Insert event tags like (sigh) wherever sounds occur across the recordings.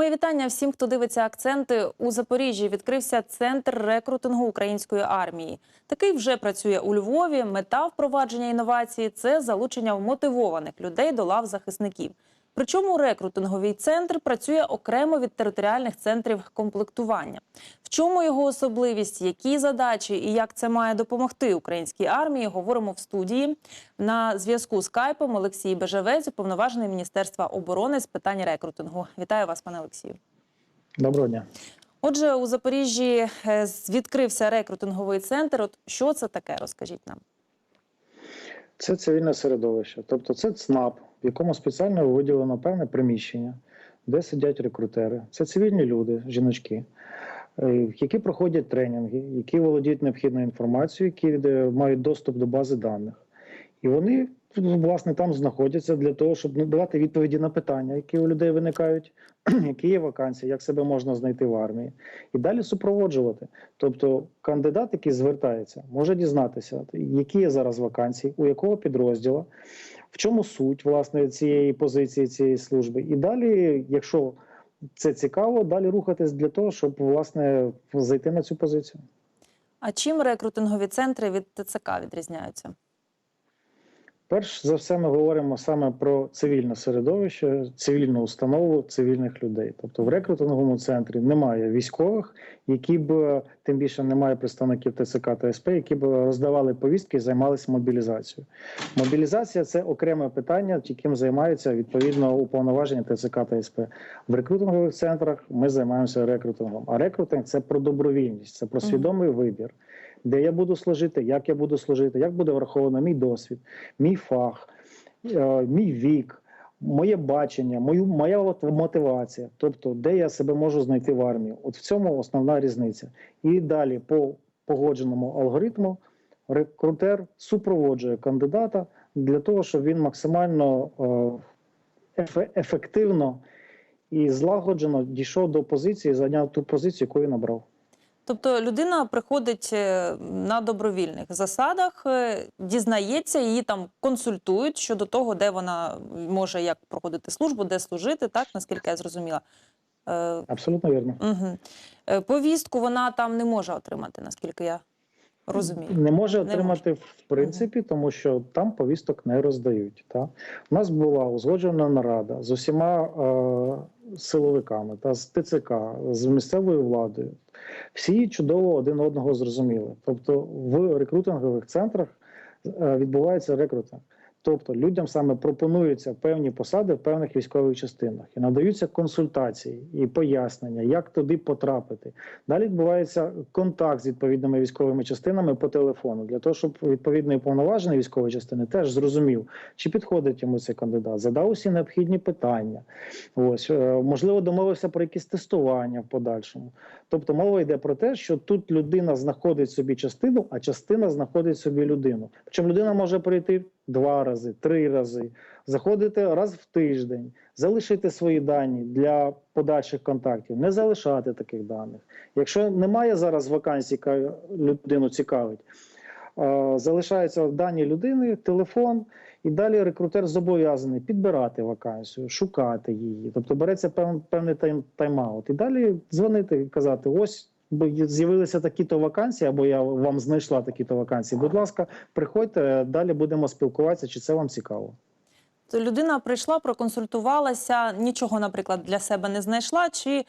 Мої вітання всім, хто дивиться акценти. У Запоріжжі відкрився центр рекрутингу української армії. Такий вже працює у Львові. Мета впровадження інновації це залучення вмотивованих людей до лав захисників. Причому рекрутинговий центр працює окремо від територіальних центрів комплектування. В чому його особливість, які задачі і як це має допомогти українській армії? Говоримо в студії. На зв'язку з Кайпом Олексій Бежевець, уповноважений Міністерства оборони з питань рекрутингу. Вітаю вас, пане Олексію. Доброго дня. Отже, у Запоріжжі е, відкрився рекрутинговий центр. От що це таке? Розкажіть нам. Це цивільне середовище, тобто це ЦНАП, в якому спеціально виділено певне приміщення, де сидять рекрутери. Це цивільні люди, жіночки, е, які проходять тренінги, які володіють необхідною інформацією, які е, мають доступ до бази даних. І вони власне там знаходяться для того, щоб надавати відповіді на питання, які у людей виникають, (clears throat) які є вакансії, як себе можна знайти в армії, і далі супроводжувати. Тобто, кандидат, який звертається, може дізнатися, які є зараз вакансії, у якого підрозділу, в чому суть власне цієї позиції цієї служби. І далі, якщо це цікаво, далі рухатись для того, щоб власне зайти на цю позицію. А чим рекрутингові центри від ТЦК відрізняються? Перш за все, ми говоримо саме про цивільне середовище, цивільну установу цивільних людей. Тобто в рекрутинговому центрі немає військових, які б тим більше немає представників ТЦК та СП, які б роздавали повістки і займалися мобілізацією. Мобілізація це окреме питання, яким займаються відповідно уповноваження ТЦК та СП. В рекрутингових центрах ми займаємося рекрутингом. А рекрутинг це про добровільність, це про свідомий вибір. Де я буду служити, як я буду служити, як буде враховано мій досвід, мій фах, е, мій вік, моє бачення, мою, моя от мотивація, тобто де я себе можу знайти в армії. От в цьому основна різниця. І далі по погодженому алгоритму рекрутер супроводжує кандидата для того, щоб він максимально е, ефективно і злагоджено дійшов до позиції, зайняв ту позицію, яку він обрав. Тобто людина приходить е, на добровільних засадах, е, дізнається, її там консультують щодо того, де вона може як проходити службу, де служити, так наскільки я зрозуміла. Е, Абсолютно вірно. угу. повістку вона там не може отримати, наскільки я розумію. Не може Не отримати в принципі, тому що там повісток не роздають. Та? У нас була узгоджена нарада з усіма е, силовиками та з ТЦК, з місцевою владою. Всі чудово один одного зрозуміли. Тобто в рекрутингових центрах е, відбувається рекрутинг. Тобто людям саме пропонуються певні посади в певних військових частинах і надаються консультації і пояснення, як туди потрапити. Далі відбувається контакт з відповідними військовими частинами по телефону для того, щоб відповідний уповноважений військової частини теж зрозумів, чи підходить йому цей кандидат, задав усі необхідні питання. Ось е, можливо, домовився про якісь тестування в подальшому. Тобто мова йде про те, що тут людина знаходить собі частину, а частина знаходить собі людину. Причому людина може прийти два рази, три рази, заходити раз в тиждень, залишити свої дані для подальших контактів, не залишати таких даних. Якщо немає зараз вакансій, яка людину цікавить, залишаються дані людини, телефон, і далі рекрутер зобов'язаний підбирати вакансію, шукати її. Тобто береться пев- певний тайм-аут. І далі дзвонити і казати: ось. З'явилися такі-то вакансії, або я вам знайшла такі-то вакансії. Будь ласка, приходьте, далі будемо спілкуватися, чи це вам цікаво. То людина прийшла, проконсультувалася, нічого, наприклад, для себе не знайшла. Чи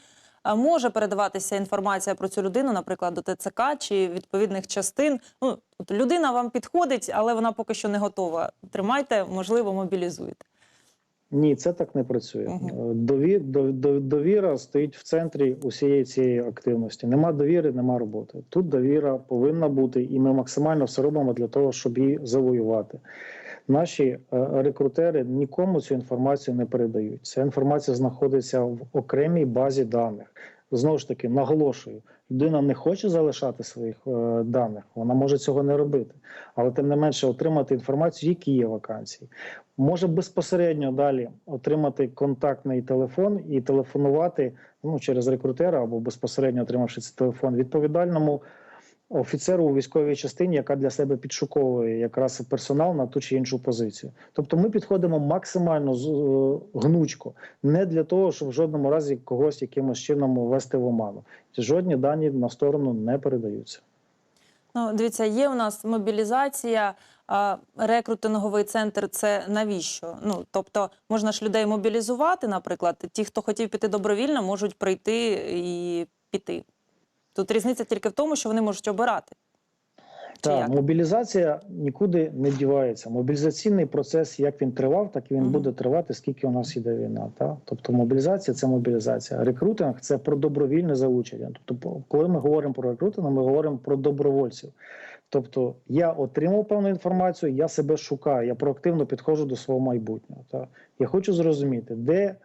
е, може передаватися інформація про цю людину, наприклад, до ТЦК чи відповідних частин? Ну, от людина вам підходить, але вона поки що не готова. Тримайте, можливо, мобілізуєте. Ні, це так не працює. Мгм. Дові, до- до- довіра стоїть в центрі усієї цієї активності. Нема довіри, нема роботи. Тут довіра повинна бути, і ми максимально все робимо для того, щоб її завоювати. Наші е, рекрутери нікому цю інформацію не передають. Ця інформація знаходиться в окремій базі даних. Знову ж таки, наголошую, людина не хоче залишати своїх е, даних, вона може цього не робити, але тим не менше отримати інформацію, які є вакансії. Може безпосередньо далі отримати контактний телефон і телефонувати ну, через рекрутера або безпосередньо отримавши цей телефон відповідальному офіцеру у військовій частині, яка для себе підшуковує якраз персонал на ту чи іншу позицію. Тобто ми підходимо максимально з- е, гнучко, не для того, щоб в жодному разі когось якимось чином ввести в оману. Жодні дані на сторону не передаються. Ну, дивіться, є у нас мобілізація, а рекрутинговий центр це навіщо? Ну, тобто, можна ж людей мобілізувати, наприклад, ті, хто хотів піти добровільно, можуть прийти і піти. Тут різниця тільки в тому, що вони можуть обирати. Так, мобілізація нікуди не дівається. Мобілізаційний процес, як він тривав, так і він Мгм. буде тривати, скільки у нас йде війна. Та? Тобто мобілізація це мобілізація. Рекрутинг це про добровільне залучення. Тобто, коли ми говоримо про рекрутинг, ми говоримо про добровольців. Тобто я отримав певну інформацію, я себе шукаю, я проактивно підходжу до свого майбутнього. Та? Я хочу зрозуміти, де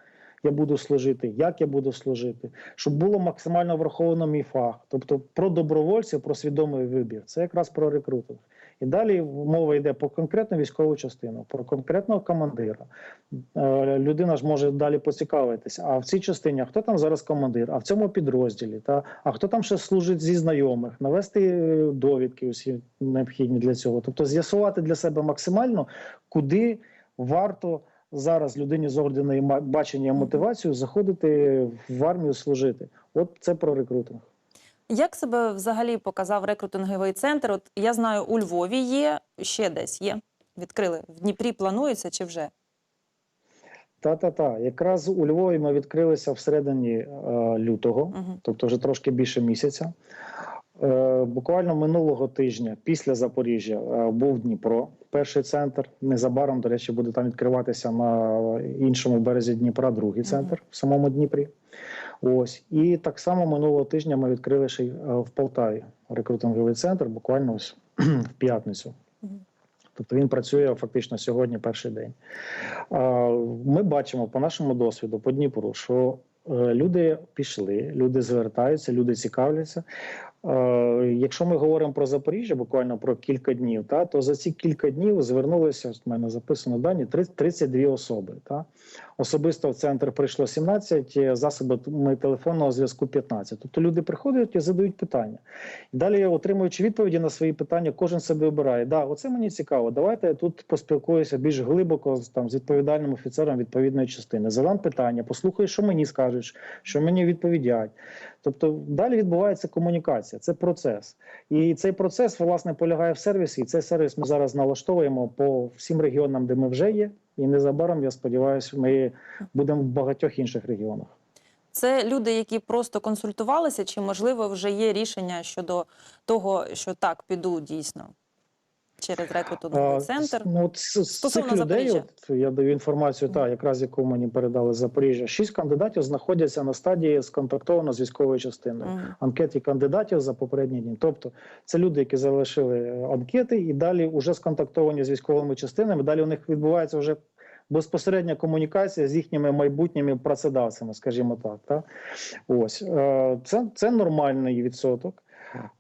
я буду служити, як я буду служити, щоб було максимально враховано мій фах. Тобто про добровольців, про свідомий вибір. Це якраз про рекрутинг. І далі мова йде про конкретну військову частину, про конкретного командира. Е, Людина ж може далі поцікавитися. А в цій частині, а хто там зараз командир, а в цьому підрозділі, та а хто там ще служить зі знайомих, навести е, довідки усі необхідні для цього. Тобто з'ясувати для себе максимально, куди варто зараз людині з орденою ма- бачення мотивацію заходити в армію служити. От це про рекрутинг. Як себе взагалі показав рекрутинговий центр? От я знаю, у Львові є, ще десь є. Відкрили. В Дніпрі планується чи вже? Та та та якраз у Львові ми відкрилися всередині е, лютого, Угу. тобто вже трошки більше місяця. Е, буквально минулого тижня після Запоріжжя е, був Дніпро, перший центр. Незабаром, до речі, буде там відкриватися на іншому березі Дніпра другий центр в самому Дніпрі. Ось і так само минулого тижня ми відкрили ще й е, в Полтаві рекрутинговий центр, буквально ось (clears throat) в п'ятницю. Тобто він працює фактично сьогодні перший день. Ми бачимо по нашому досвіду, по Дніпру, що люди пішли, люди звертаються, люди цікавляться. Е, Якщо ми говоримо про Запоріжжя, буквально про кілька днів, та то за ці кілька днів звернулися. в мене записано дані 30 32 особи. Та особисто в центр прийшло 17, е, засобами телефонного зв'язку 15. Тобто люди приходять і задають питання. Далі, отримуючи відповіді на свої питання, кожен себе обирає. Да, оце мені цікаво. Давайте я тут поспілкуюся більш глибоко там з відповідальним офіцером відповідної частини. Задам питання, послухаю, що мені скажуть, що мені відповідять. Тобто далі відбувається комунікація, це процес. І цей процес власне полягає в сервісі. І цей сервіс ми зараз налаштовуємо по всім регіонам, де ми вже є. І незабаром, я сподіваюся, ми будемо в багатьох інших регіонах. Це люди, які просто консультувалися, чи можливо вже є рішення щодо того, що так піду дійсно через рекрутинговий центр? Ну, от з, з цих людей, от я даю інформацію, та якраз яку мені передали з Запоріжжя. Шість кандидатів знаходяться на стадії сконтактовано з військовою частиною. Мгм. Анкеті кандидатів за попередні дні. Тобто це люди, які залишили е, анкети, і далі вже сконтактовані з військовими частинами. Далі у них відбувається вже безпосередня комунікація з їхніми майбутніми працедавцями, скажімо так. Та? Ось е, це, це нормальний відсоток.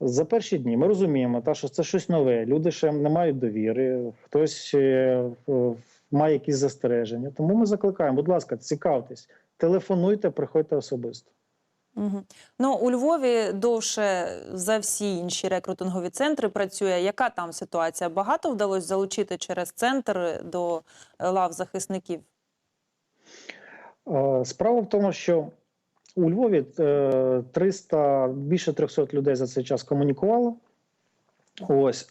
За перші дні ми розуміємо, та, що це щось нове. Люди ще не мають довіри, хтось е, має якісь застереження. Тому ми закликаємо, будь ласка, цікавтесь, телефонуйте, приходьте особисто. Угу. Ну, у Львові довше за всі інші рекрутингові центри працює. Яка там ситуація? Багато вдалося залучити через центр до е, лав захисників? Е, Справа в тому, що у Львові е, 300, більше 300 людей за цей час комунікувало. Ось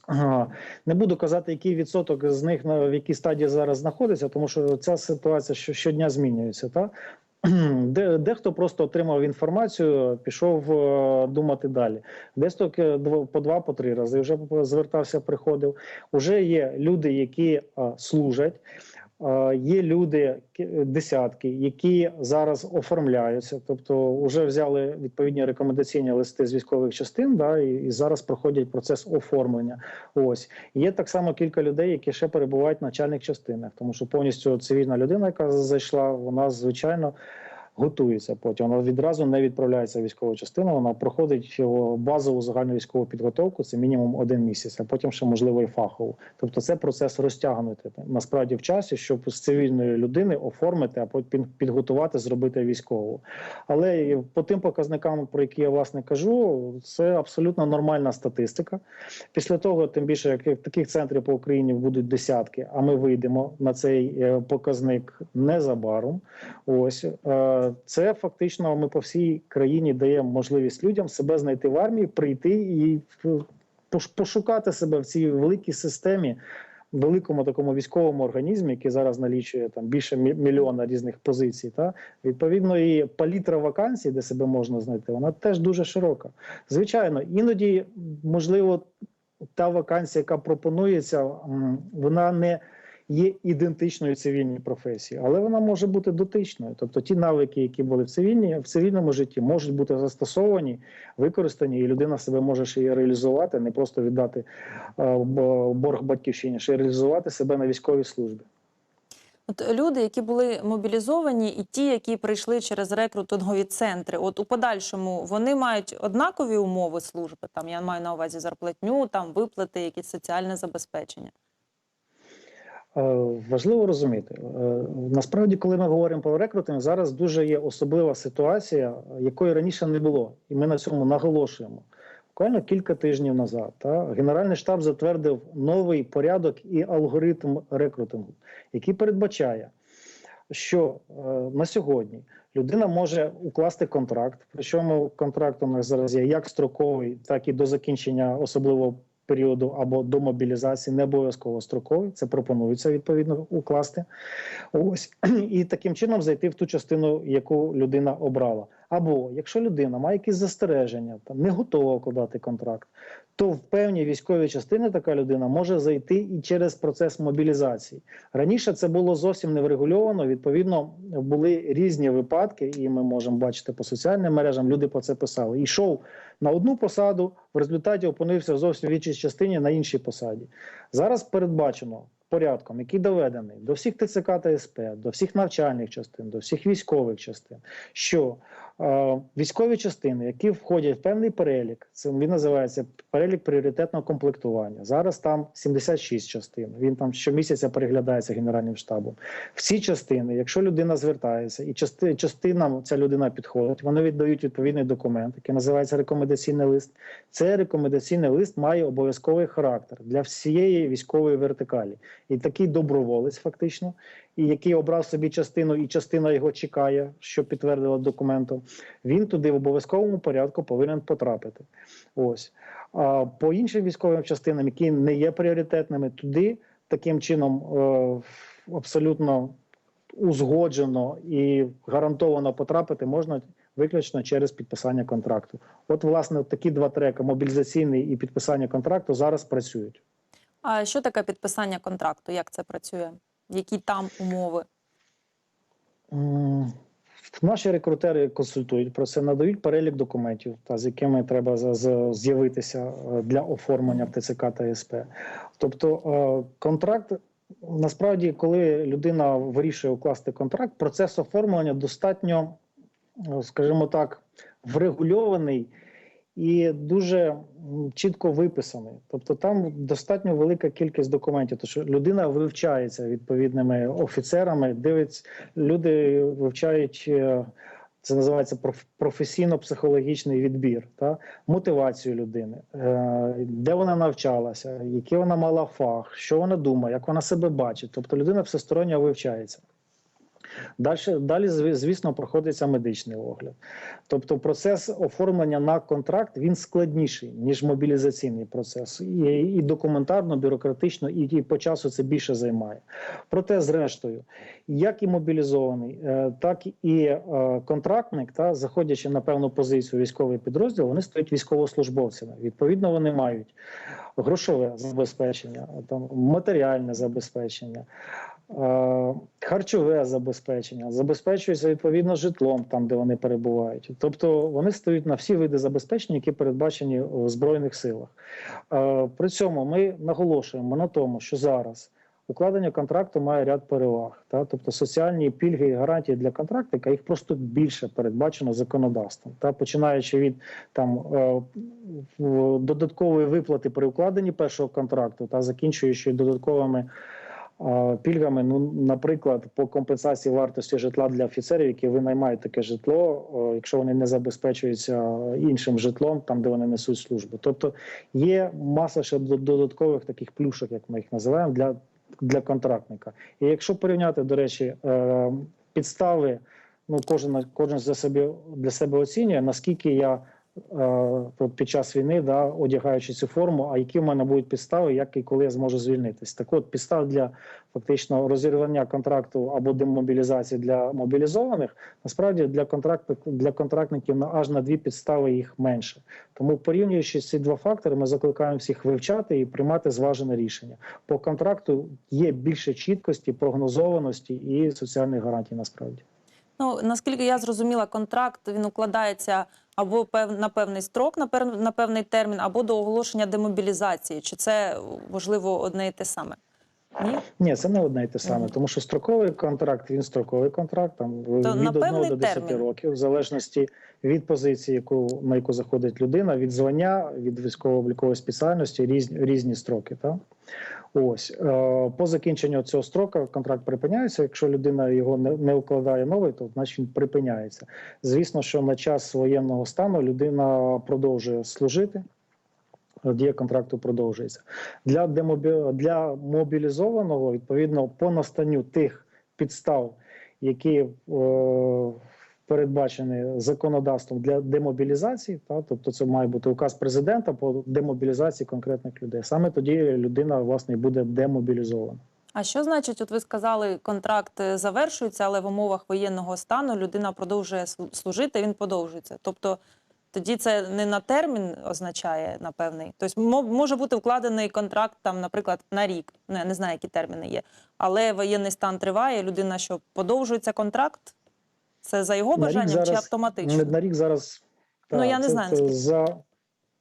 не буду казати, який відсоток з них в якій стадії зараз знаходиться, тому що ця ситуація що- щодня змінюється. Та? (clears throat) Де, дехто просто отримав інформацію, пішов е, думати далі. Десь по два, по три рази вже звертався, приходив. Уже є люди, які е, служать. Е, Є люди ки- десятки, які зараз оформляються, тобто вже взяли відповідні рекомендаційні листи з військових частин, да, і, і зараз проходять процес оформлення. Ось є так само кілька людей, які ще перебувають в начальних частинах, тому що повністю цивільна людина, яка зайшла, вона звичайно готується потім. Вона відразу не відправляється в військову частину. Вона проходить базову загальну військову підготовку. Це мінімум один місяць, а потім ще можливо і фахову. Тобто, це процес розтягнути насправді в часі, щоб з цивільної людини оформити, а потім підготувати, зробити військову. Але по тим показникам, про які я власне кажу, це абсолютно нормальна статистика. Після того, тим більше, як таких центрів по Україні будуть десятки, а ми вийдемо на цей е, показник незабаром. Ось е, це фактично ми по всій країні даємо можливість людям себе знайти в армії, прийти і е, пошукати себе в цій великій системі. Великому такому військовому організмі, який зараз налічує там більше мільйона різних позицій, та відповідно і палітра вакансій, де себе можна знайти, вона теж дуже широка. Звичайно, іноді можливо та вакансія, яка пропонується, вона не є ідентичною цивільній професії, але вона може бути дотичною. Тобто ті навики, які були в цивільній, в цивільному житті, можуть бути застосовані, використані, і людина себе може ще реалізувати, не просто віддати е, борг батьківщині, ще реалізувати себе на військовій службі. От люди, які були мобілізовані, і ті, які прийшли через рекрутингові центри, от у подальшому вони мають однакові умови служби. Там я маю на увазі зарплатню, там виплати, якісь соціальне забезпечення. Е, Важливо розуміти Е, насправді, коли ми говоримо про рекрутинг, зараз дуже є особлива ситуація, якої раніше не було, і ми на цьому наголошуємо. Буквально кілька тижнів назад та Генеральний штаб затвердив новий порядок і алгоритм рекрутингу, який передбачає, що е, на сьогодні людина може укласти контракт. Причому контракт у нас зараз є як строковий, так і до закінчення особливого періоду або до мобілізації, не обов'язково строковий. Це пропонується відповідно укласти. Ось (clears throat) і таким чином зайти в ту частину, яку людина обрала. Або якщо людина має якісь застереження, там не готова укладати контракт, то в певні військові частини така людина може зайти і через процес мобілізації. Раніше це було зовсім не врегульовано. Відповідно, були різні випадки, і ми можемо бачити по соціальним мережам. Люди про це писали. Йшов на одну посаду, в результаті опинився в зовсім іншій частині на іншій посаді. Зараз передбачено порядком, який доведений до всіх ТЦК та СП, до всіх навчальних частин, до всіх військових частин, що військові частини, які входять в певний перелік, це він називається перелік пріоритетного комплектування. Зараз там 76 частин. Він там щомісяця переглядається генеральним штабом. Всі частини, якщо людина звертається, і части, частинам ця людина підходить, вони віддають відповідний документ, який називається рекомендаційний лист. Цей рекомендаційний лист має обов'язковий характер для всієї військової вертикалі. І такий доброволець, фактично, і який обрав собі частину, і частина його чекає, що підтвердила документом. Він туди в обов'язковому порядку повинен потрапити. Ось а по іншим військовим частинам, які не є пріоритетними, туди таким чином е, абсолютно узгоджено і гарантовано потрапити можна виключно через підписання контракту. От, власне, такі два треки: мобілізаційний і підписання контракту зараз працюють. А що таке підписання контракту? Як це працює? Які там умови? Наші рекрутери консультують про це, надають перелік документів, та з якими треба з'явитися е, для оформлення в ТЦК та СП. Тобто е, контракт. Насправді, коли людина вирішує укласти контракт, процес оформлення достатньо, е, скажімо так, врегульований і дуже чітко виписаний. Тобто там достатньо велика кількість документів, що людина вивчається відповідними офіцерами, дивиться, люди вивчають. е, Це називається проф- професійно-психологічний відбір, та мотивацію людини, е, де вона навчалася, який вона мала фах, що вона думає, як вона себе бачить. Тобто людина всесторонньо вивчається. Далі, далі, звісно, проходиться медичний огляд. Тобто, процес оформлення на контракт він складніший ніж мобілізаційний процес, і, і документарно, бюрократично, і, і по часу це більше займає. Проте, зрештою, як і мобілізований, е, так і е, контрактник, та заходячи на певну позицію військовий підрозділ, вони стають військовослужбовцями. Відповідно, вони мають грошове забезпечення, там матеріальне забезпечення. Е, Харчове забезпечення, забезпечуються відповідно житлом там, де вони перебувають. Тобто вони стають на всі види забезпечення, які передбачені в Збройних силах. Е, При цьому ми наголошуємо на тому, що зараз укладення контракту має ряд переваг. Та? Тобто соціальні пільги і гарантії для контрактника їх просто більше передбачено законодавством. Та? Починаючи від там е, додаткової виплати при укладенні першого контракту та закінчуючи додатковими пільгами, ну, наприклад, по компенсації вартості житла для офіцерів, які винаймають таке житло, якщо вони не забезпечуються іншим житлом, там де вони несуть службу. Тобто є маса ще додаткових таких плюшок, як ми їх називаємо, для, для контрактника. І якщо порівняти, до речі, е, підстави, ну кожен кожен за себе для себе оцінює, наскільки я. Е, Під час війни, да, одягаючи цю форму, а які в мене будуть підстави, як і коли я зможу звільнитись. Так от підстав для фактично розірвання контракту або демобілізації для мобілізованих, насправді для контракту для контрактників на аж на дві підстави їх менше. Тому порівнюючи ці два фактори, ми закликаємо всіх вивчати і приймати зважене рішення. По контракту є більше чіткості, прогнозованості і соціальних гарантій. Насправді. Ну наскільки я зрозуміла, контракт він укладається або на певний строк, на певний термін, або до оголошення демобілізації. Чи це можливо одне і те саме? Ні? Ні, це не одне і те саме, тому що строковий контракт він строковий контракт, там То від 1 до 10 термін? років, в залежності від позиції, яку на яку заходить людина, від звання, від військово-облікової спеціальності, різні різні строки. Та ось е, по закінченню цього строку контракт припиняється. Якщо людина його не, не укладає новий, то значить він припиняється. Звісно, що на час воєнного стану людина продовжує служити. Дія контракту продовжується для демобі... для мобілізованого відповідно по настанню тих підстав, які е, передбачені законодавством для демобілізації, та тобто це має бути указ президента по демобілізації конкретних людей. Саме тоді людина власне буде демобілізована. А що значить, от ви сказали, контракт е, завершується, але в умовах воєнного стану людина продовжує служити, він подовжується. Тобто тоді це не на термін означає на певний. Тобто може бути вкладений контракт там, наприклад, на рік. Ну, я не знаю, які терміни є. Але воєнний стан триває. Людина, що подовжується контракт, це за його бажанням чи автоматично? На, рік зараз Ну, я не знаю, це за.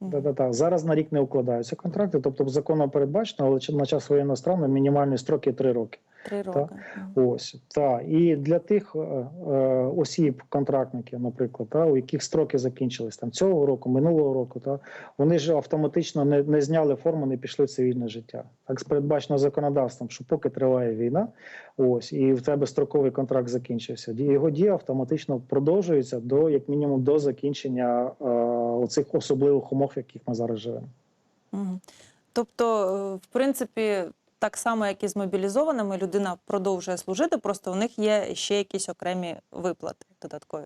Да, да, да. Зараз на рік не укладаються контракти, тобто законом передбачено, але на час воєнного стану мінімальні строки 3 роки. Три роки. Мгм. Ось так. І для тих е, е, осіб, контрактників, наприклад, та, у яких строки закінчились там цього року, минулого року, та, вони ж автоматично не, не зняли форму, не пішли в цивільне життя. Так передбачено законодавством, що поки триває війна, ось і в тебе строковий контракт закінчився. Його дія автоматично продовжується до як мінімум до закінчення е, оцих особливих умов, в яких ми зараз живемо. Тобто, е, в принципі, так само, як і з мобілізованими, людина продовжує служити, просто у них є ще якісь окремі виплати додаткові.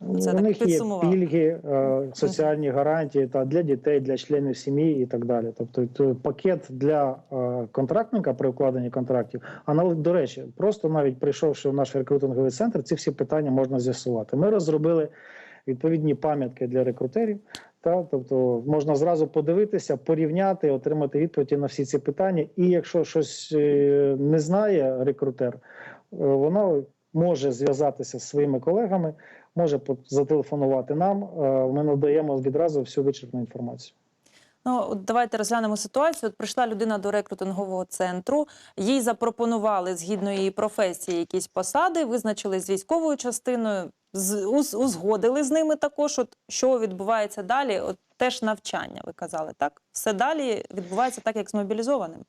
Це у так них є пільги, е, соціальні гарантії та для дітей, для членів сім'ї і так далі. Тобто то пакет для е, контрактника при укладенні контрактів. А до речі, просто навіть прийшовши в наш рекрутинговий центр, ці всі питання можна з'ясувати. Ми розробили відповідні пам'ятки для рекрутерів. Та тобто можна зразу подивитися, порівняти, отримати відповіді на всі ці питання. І якщо щось е, не знає рекрутер, е, вона може зв'язатися з своїми колегами, може зателефонувати нам. Е, Ми надаємо відразу всю вичерпну інформацію. Ну, от давайте розглянемо ситуацію. От прийшла людина до рекрутингового центру, їй запропонували згідно її професії якісь посади, визначили з військовою частиною, з, уз- узгодили з ними також. От що відбувається далі? От теж навчання, ви казали, так? Все далі відбувається так, як з мобілізованим.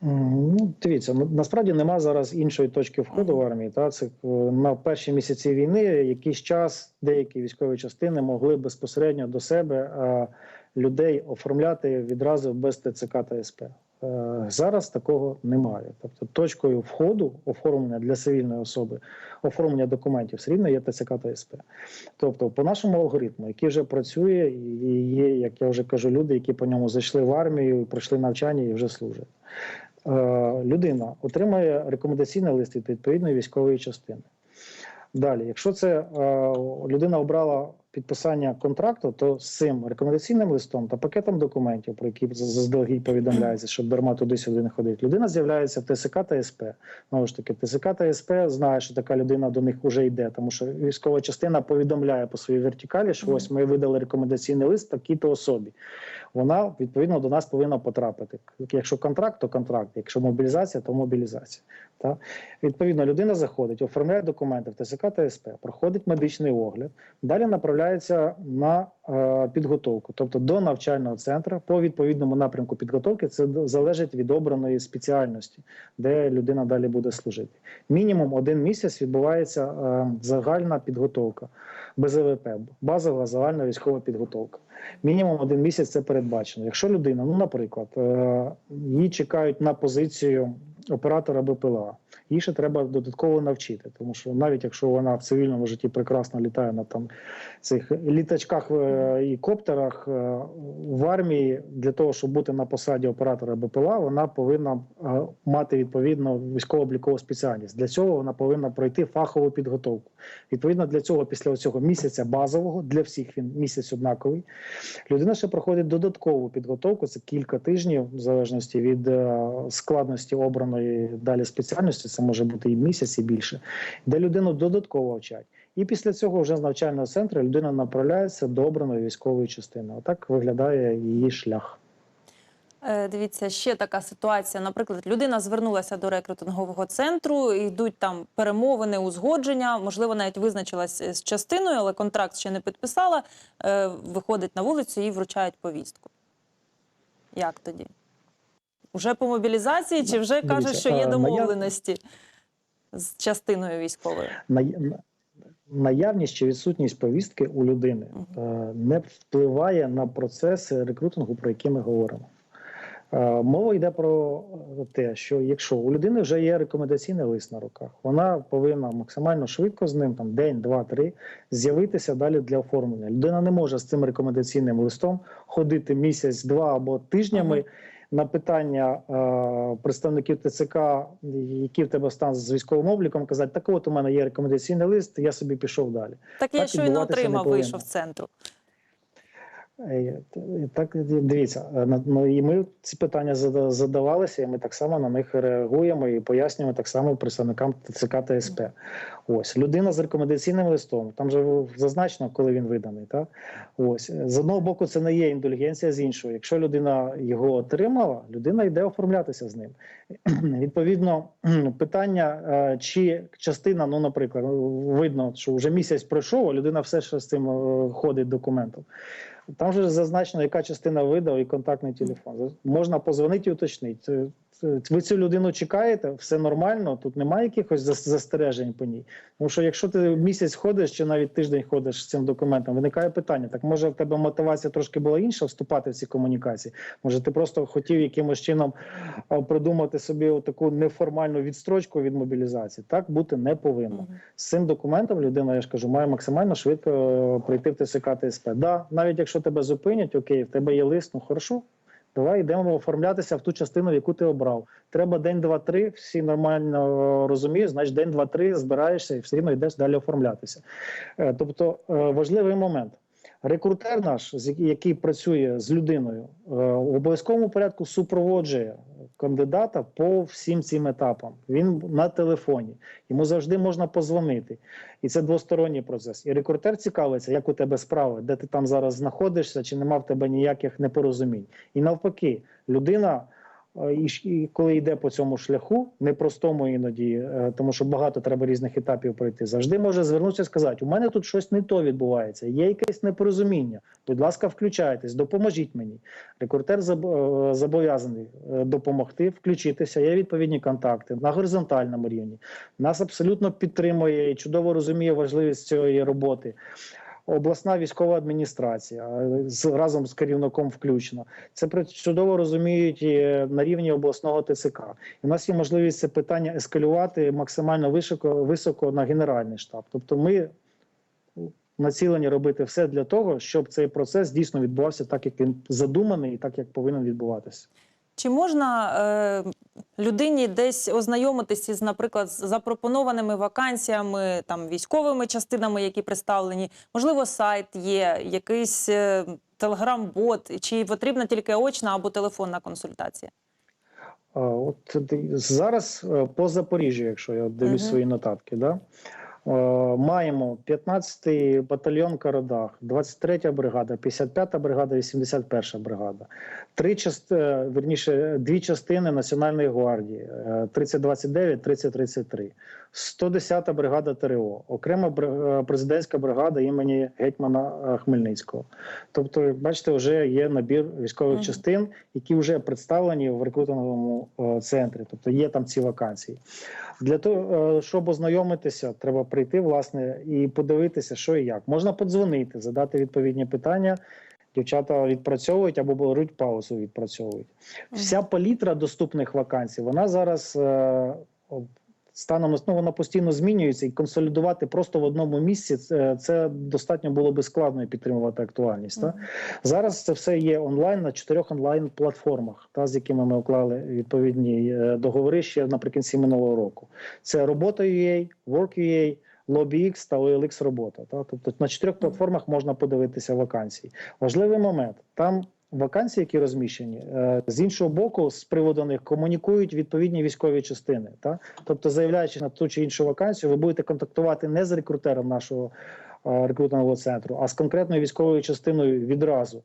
Ну, дивіться, ну, насправді нема зараз іншої точки входу в армії. Та це е, на перші місяці війни якийсь час деякі військові частини могли безпосередньо до себе людей оформляти відразу без ТЦК та СП. Е, Зараз такого немає. Тобто точкою входу оформлення для цивільної особи, оформлення документів все рівно є ТЦК та СП. Тобто, по нашому алгоритму, який вже працює, і є, як я вже кажу, люди, які по ньому зайшли в армію, пройшли навчання і вже служать. Е, Людина отримає рекомендаційний лист від відповідної військової частини. Далі, якщо це е, людина обрала підписання контракту, то з цим рекомендаційним листом та пакетом документів, про які заздалегідь повідомляється, щоб дарма туди-сюди не ходить, людина з'являється в ТСК та СП. Знову ж таки, ТСК та СП знає, що така людина до них вже йде, тому що військова частина повідомляє по своїй вертикалі, що ось ми видали рекомендаційний лист такій-то особі. Вона відповідно до нас повинна потрапити. Якщо контракт, то контракт. Якщо мобілізація, то мобілізація. Та? Відповідно, людина заходить, оформляє документи в ТСК та СП, проходить медичний огляд, далі направляється на е, підготовку, тобто до навчального центру по відповідному напрямку підготовки. Це залежить від обраної спеціальності, де людина далі буде служити. Мінімум один місяць відбувається е, загальна підготовка без ВВП, базова загальна військова підготовка. Мінімум один місяць це передбачено. Якщо людина, ну наприклад, е, її чекають на позицію оператора БПЛА, їй ще треба додатково навчити, тому що навіть якщо вона в цивільному житті прекрасно літає на там цих літачках е, і коптерах е, в армії, для того, щоб бути на посаді оператора БПЛА, вона повинна е, мати відповідно військово-облікову спеціальність. Для цього вона повинна пройти фахову підготовку. Відповідно, для цього після цього місяця базового для всіх він місяць однаковий. Людина ще проходить додаткову підготовку. Це кілька тижнів, в залежності від складності обраної далі спеціальності. Це може бути і місяць, і більше, де людину додатково вчать. І після цього вже з навчального центру людина направляється до обраної військової частини. Отак виглядає її шлях. Е, Дивіться, ще така ситуація. Наприклад, людина звернулася до рекрутингового центру, йдуть там перемовини, узгодження, можливо, навіть визначилась з частиною, але контракт ще не підписала. Е, Виходить на вулицю і вручають повістку. Як тоді? Уже по мобілізації, чи вже Дивіться, кажуть, що є е, домовленості з частиною військовою? Най- Наявність чи відсутність повістки у людини е, не впливає на процеси рекрутингу, про які ми говоримо. Е, Мова йде про те, що якщо у людини вже є рекомендаційний лист на руках, вона повинна максимально швидко з ним, там день, два, три, з'явитися далі для оформлення. Людина не може з цим рекомендаційним листом ходити місяць, два або тижнями. Мгм. На питання е, представників ТЦК, які в тебе стан з військовим обліком, казати, так от у мене є рекомендаційний лист, я собі пішов далі. Так я щойно отримав, вийшов з центру. Так дивіться, е, ну і ми ці питання задавалися, і ми так само на них реагуємо і пояснюємо так само представникам ТЦК та СП. Ось людина з рекомендаційним листом. Там же зазначено, коли він виданий. Так ось з одного боку, це не є індульгенція, з іншого, якщо людина його отримала, людина йде оформлятися з ним. (clears throat) Відповідно, питання, е, чи частина, ну наприклад, видно, що вже місяць пройшов, а людина все ще з цим е, ходить документом. Там же зазначено, яка частина видав і контактний телефон. Можна позвонити і уточнити. Це- Ви цю людину чекаєте, все нормально, тут немає якихось застережень по ній. Тому що якщо ти місяць ходиш чи навіть тиждень ходиш з цим документом, виникає питання: так може в тебе мотивація трошки була інша вступати в ці комунікації? Може, ти просто хотів якимось чином придумати собі таку неформальну відстрочку від мобілізації? Так бути не повинно з цим документом людина, я ж кажу, має максимально швидко е, прийти в ТСК ТСП. Да, навіть якщо тебе зупинять, окей, в тебе є лист, ну хорошо. Давай йдемо оформлятися в ту частину, яку ти обрав. Треба день, два, три. Всі нормально е, розуміють. Значить, день, два, три збираєшся і все рівно йдеш далі оформлятися. Е, Тобто е, важливий момент. Рекрутер наш, який- працює з людиною, е, в обов'язковому порядку супроводжує кандидата по всім цим етапам. Він на телефоні, йому завжди можна позвонити. І це двосторонній процес. І рекрутер цікавиться, як у тебе справи, де ти там зараз знаходишся, чи нема в тебе ніяких непорозумінь. І навпаки, людина. І, коли йде по цьому шляху, непростому іноді, е, тому що багато треба різних етапів пройти, завжди може звернутися і сказати: у мене тут щось не то відбувається, є якесь непорозуміння. Будь ласка, включайтесь, допоможіть мені. Рекрутер е, зобов'язаний е, допомогти, включитися. Є відповідні контакти на горизонтальному рівні. Нас абсолютно підтримує і чудово розуміє важливість цієї роботи. Обласна військова адміністрація е, з разом з керівником включно. Це чудово розуміють і на рівні обласного ТЦК. І у нас є можливість це питання ескалювати максимально високо, високо на генеральний штаб. Тобто, ми націлені робити все для того, щоб цей процес дійсно відбувався так, як він задуманий, і так як повинен відбуватися. Чи можна е, людині десь ознайомитися з, наприклад, з запропонованими вакансіями, там військовими частинами, які представлені? Можливо, сайт є, якийсь е, телеграм-бот, чи потрібна тільки очна або телефонна консультація? От зараз е, по Запоріжжю, якщо я дивлюсь Мгм. свої нотатки, да? Е, Маємо 15-й батальйон Карадах, 23-я бригада, 55-та бригада, 81-ша бригада. Три част... е, верніше, дві частини Національної гвардії: е, 3029, 3033. 110-та бригада ТРО, окрема е, президентська бригада імені гетьмана Хмельницького. Тобто, бачите, вже є набір військових Мгм. частин, які вже представлені в рекрутинговому центрі. Тобто є там ці вакансії. Для того, щоб ознайомитися, треба прийти власне і подивитися, що і як. Можна подзвонити, задати відповідні питання. Дівчата відпрацьовують або беруть паузу, відпрацьовують. Вся палітра доступних вакансій, вона зараз е, станом ну, вона постійно змінюється, і консолідувати просто в одному місці це, це достатньо було би складно і підтримувати актуальність. Та? Зараз це все є онлайн на чотирьох онлайн платформах, та з якими ми уклали відповідні е, договори ще наприкінці минулого року. Це робота.ua, Work.ua, LobbyX та OLX робота. Та? Тобто на чотирьох платформах можна подивитися вакансії. Важливий момент там. Вакансії, які розміщені, е, з іншого боку, з приводу них комунікують відповідні військові частини. Та? Тобто, заявляючи на ту чи іншу вакансію, ви будете контактувати не з рекрутером нашого е, рекрутингового центру, а з конкретною військовою частиною відразу.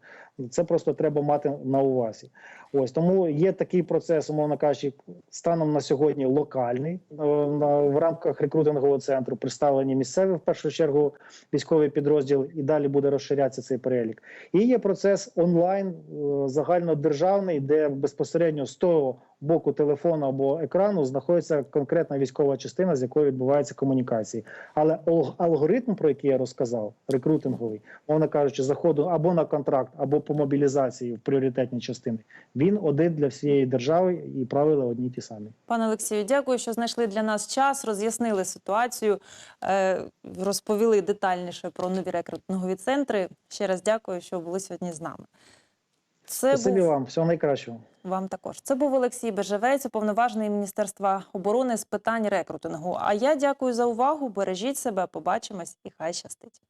Це просто треба мати на увазі. Ось тому є такий процес, умовно кажучи, станом на сьогодні локальний е, в рамках рекрутингового центру представлені місцеві в першу чергу військовий підрозділ, і далі буде розширятися цей перелік. І є процес онлайн е, загальнодержавний, де безпосередньо з того боку телефону або екрану знаходиться конкретна військова частина, з якою відбуваються комунікації. Але алгоритм, про який я розказав, рекрутинговий, мовно кажучи, заходу або на контракт, або по мобілізації в пріоритетні частини, він один для всієї держави і правила одні ті самі. Пане Олексію, дякую, що знайшли для нас час, роз'яснили ситуацію, е, розповіли детальніше про нові рекрутингові центри. Ще раз дякую, що були сьогодні з нами. Це Спасибі був вам, всього найкращого. вам також. Це був Олексій Бежевець, уповноважений Міністерства оборони з питань рекрутингу. А я дякую за увагу. Бережіть себе, побачимось і хай щастить.